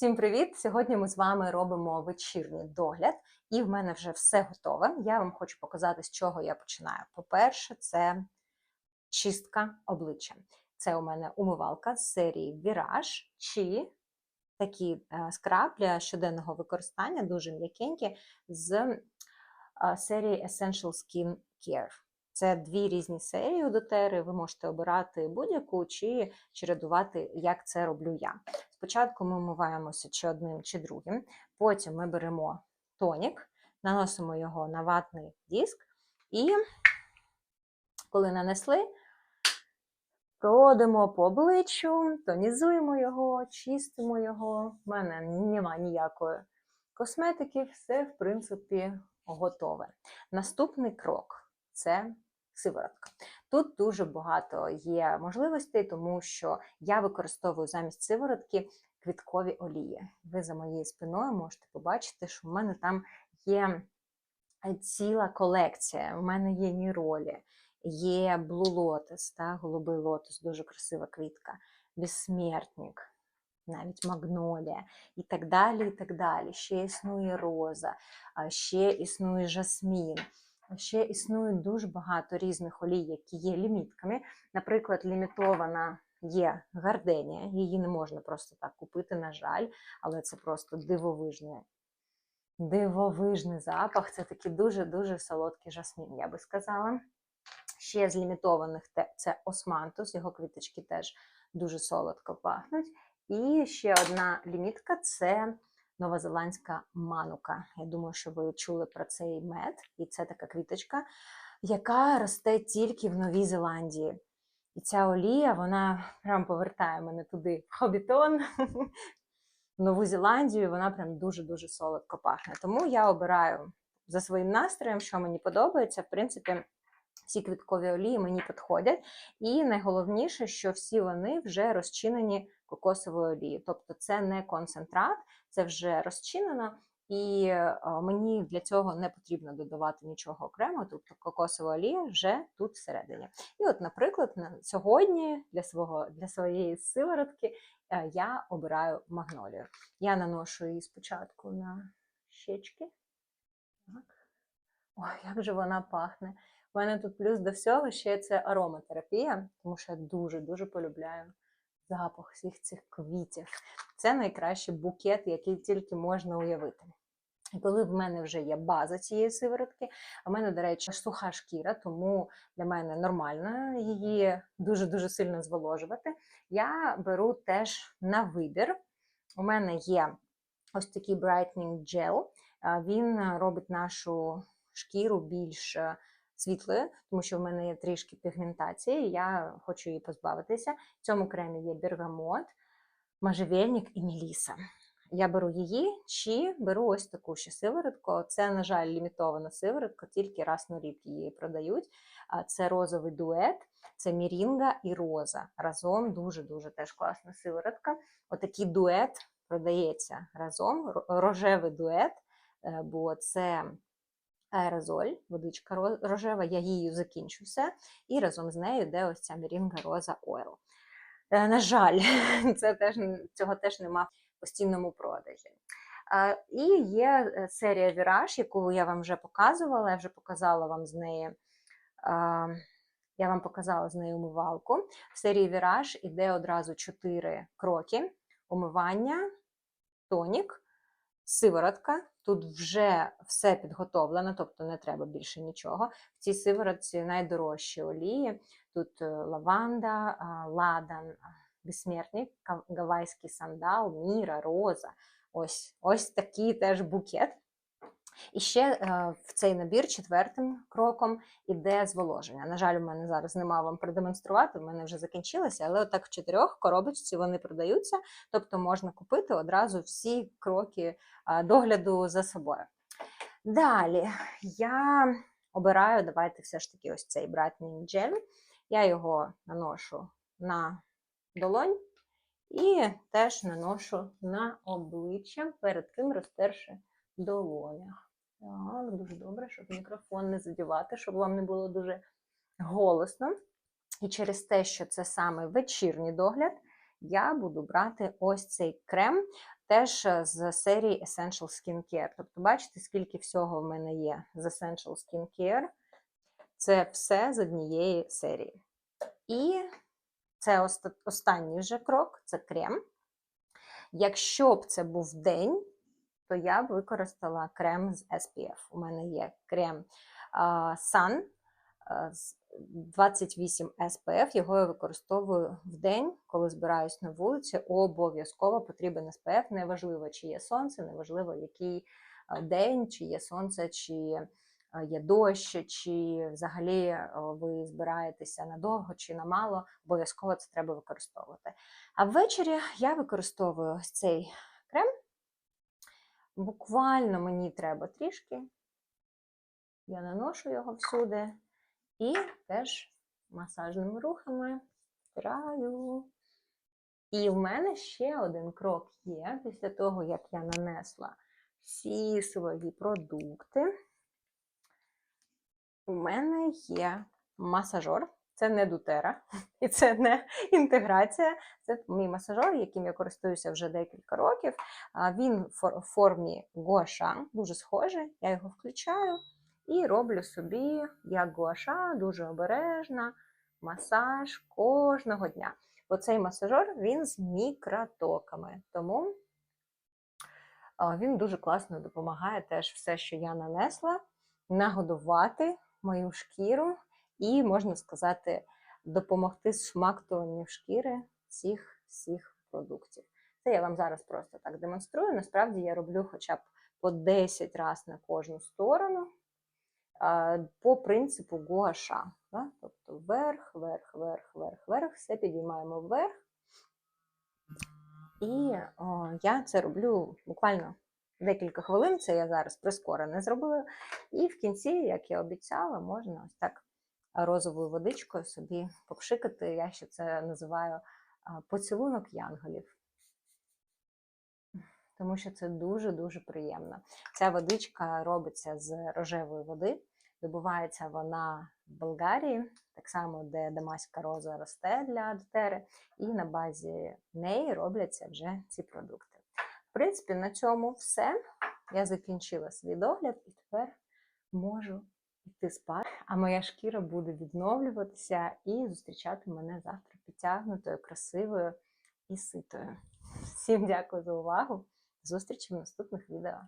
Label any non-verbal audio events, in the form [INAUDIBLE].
Всім привіт! Сьогодні ми з вами робимо вечірній догляд, і в мене вже все готове. Я вам хочу показати, з чого я починаю. По-перше, це чистка обличчя. Це у мене умивалка з серії Virage чи такі е, скраб для щоденного використання, дуже м'якенькі, з е, серії Essential Skin Care. Це дві різні серії у дотери. Ви можете обирати будь-яку чи чередувати, як це роблю я. Спочатку ми вмиваємося чи одним, чи другим. Потім ми беремо тонік, наносимо його на ватний диск, і коли нанесли, проводимо по обличчю, тонізуємо його, чистимо його. У мене немає ніякої косметики, все, в принципі, готове. Наступний крок це сиворотка. Тут дуже багато є можливостей, тому що я використовую замість сиворотки квіткові олії. Ви за моєю спиною можете побачити, що в мене там є ціла колекція. У мене є ніролі, є Blue Lotus, та, голубий лотос, дуже красива квітка, безсмертник. Навіть магнолія і так далі. і так далі. Ще існує роза, ще існує жасмін. Ще існує дуже багато різних олій, які є лімітками. Наприклад, лімітована є гарденія, її не можна просто так купити, на жаль, але це просто дивовижний, дивовижний запах. Це такий дуже-дуже солодкий жасмін, я би сказала. Ще з лімітованих це османтус, його квіточки теж дуже солодко пахнуть. І ще одна лімітка це новозеландська манука. Я думаю, що ви чули про цей мед, і це така квіточка, яка росте тільки в Новій Зеландії. І ця олія, вона прям повертає мене туди в хобітон, Нову Зеландію, вона прям дуже-дуже солодко пахне. Тому я обираю за своїм настроєм, що мені подобається. В принципі, всі квіткові олії мені підходять. І найголовніше, що всі вони вже розчинені кокосовою олією. Тобто це не концентрат, це вже розчинено. І мені для цього не потрібно додавати нічого окремо, тобто кокосова олія вже тут всередині. І от, наприклад, на сьогодні для свого, для своєї сиворотки е, я обираю магнолію. Я наношу її спочатку на щечки. Так. Ой, як же вона пахне! У мене тут плюс до всього ще це ароматерапія, тому що я дуже-дуже полюбляю запах всіх цих квітів. Це найкращий букет, який тільки можна уявити. І коли в мене вже є база цієї сиворотки, а в мене, до речі, суха шкіра, тому для мене нормально її дуже-дуже сильно зволожувати. Я беру теж на вибір. У мене є ось такий Brightening Gel. Він робить нашу шкіру більш світлою, тому що в мене є трішки пігментації, я хочу її позбавитися. В цьому кремі є бергамот, можжевельник і меліса. Я беру її чи беру ось таку ще сиворотку. Це, на жаль, лімітована сиворотка, тільки раз на рік її продають. Це розовий дует, це мірінга і роза. Разом дуже-дуже теж класна сиворотка. Отакий дует продається разом, рожевий дует, е, бо це аерозоль, водичка рожева, я її закінчу все, і разом з нею йде ось ця мірінга роза ойл. Е, на жаль, [LAUGHS] це теж, цього теж нема в постійному продажі. І є е, серія Віраж, яку я вам вже показувала, я вже показала вам з неї. Я вам показала з нею умивалку. В серії Віраж іде одразу 4 кроки: умивання, тонік, сиворотка. Тут вже все підготовлено, тобто не треба більше нічого. В цій сиворотці найдорожчі олії. Тут е, лаванда, ладан, безсмертник, гавайський сандал, міра, роза. Ось ось такий теж букет. І ще е, в цей набір четвертим кроком іде зволоження. На жаль, у мене зараз нема вам продемонструвати, в мене вже закінчилося, але отак в чотирьох коробочці вони продаються, тобто можна купити одразу всі кроки е, догляду за собою. Далі я обираю, давайте все ж таки ось цей Brightening Gel. Я його наношу на долонь і теж наношу на обличчя, перед тим розтерши долонях. Так, дуже добре, щоб мікрофон не задівати, щоб вам не було дуже голосно. І через те, що це саме вечірній догляд, я буду брати ось цей крем. теж е, з серії Essential Skincare. Тобто, бачите, скільки всього в мене є з Essential Skincare. Це все з однієї серії. І це останній вже крок це крем. Якщо б це був день, то я б використала крем з SPF. У мене є крем Sun з 28 SPF. Його я використовую в день, коли збираюсь на вулиці. Обов'язково потрібен SPF. Неважливо, чи є сонце, неважливо, який день, чи є сонце, чи є дощ, чи взагалі ви збираєтеся надовго чи на мало. Обов'язково це треба використовувати. А ввечері я використовую ось цей крем. Буквально мені треба трішки. Я наношу його всюди і теж масажними рухами втираю. І в мене ще один крок є після того, як я нанесла всі свої продукти. У мене є масажор. Це не дотера, і це не інтеграція. Це мій масажор, яким я користуюся вже декілька років. Він в формі гуаша, дуже схожий. Я його включаю і роблю собі як гуаша, дуже обережно, масаж кожного дня. Оцей масажор він з мікротоками, тому він дуже класно допомагає теж все, що я нанесла, нагодувати мою шкіру і, можна сказати, допомогти смактуванню шкіри всіх всіх продуктів. Це я вам зараз просто так демонструю. Насправді я роблю хоча б по 10 разів на кожну сторону по принципу гуаша. Да? Тобто вверх, вверх, вверх, вверх, вверх, все підіймаємо вверх. І о, я це роблю буквально декілька хвилин. Це я зараз прискорене зробила. І в кінці, як я обіцяла, можна ось так розовою водичкою собі попшикати. Я ще це називаю поцілунок янголів. Тому що це дуже-дуже приємно. Ця водичка робиться з рожевої води. Добувається вона в Болгарії, так само, де дамаська роза росте для дотери, і на базі неї робляться вже ці продукти. В принципі, на цьому все. Я закінчила свій догляд і тепер можу йти спати. А моя шкіра буде відновлюватися і зустрічати мене завтра підтягнутою, красивою і ситою. Всім дякую за увагу. Зустрічі в наступних відео.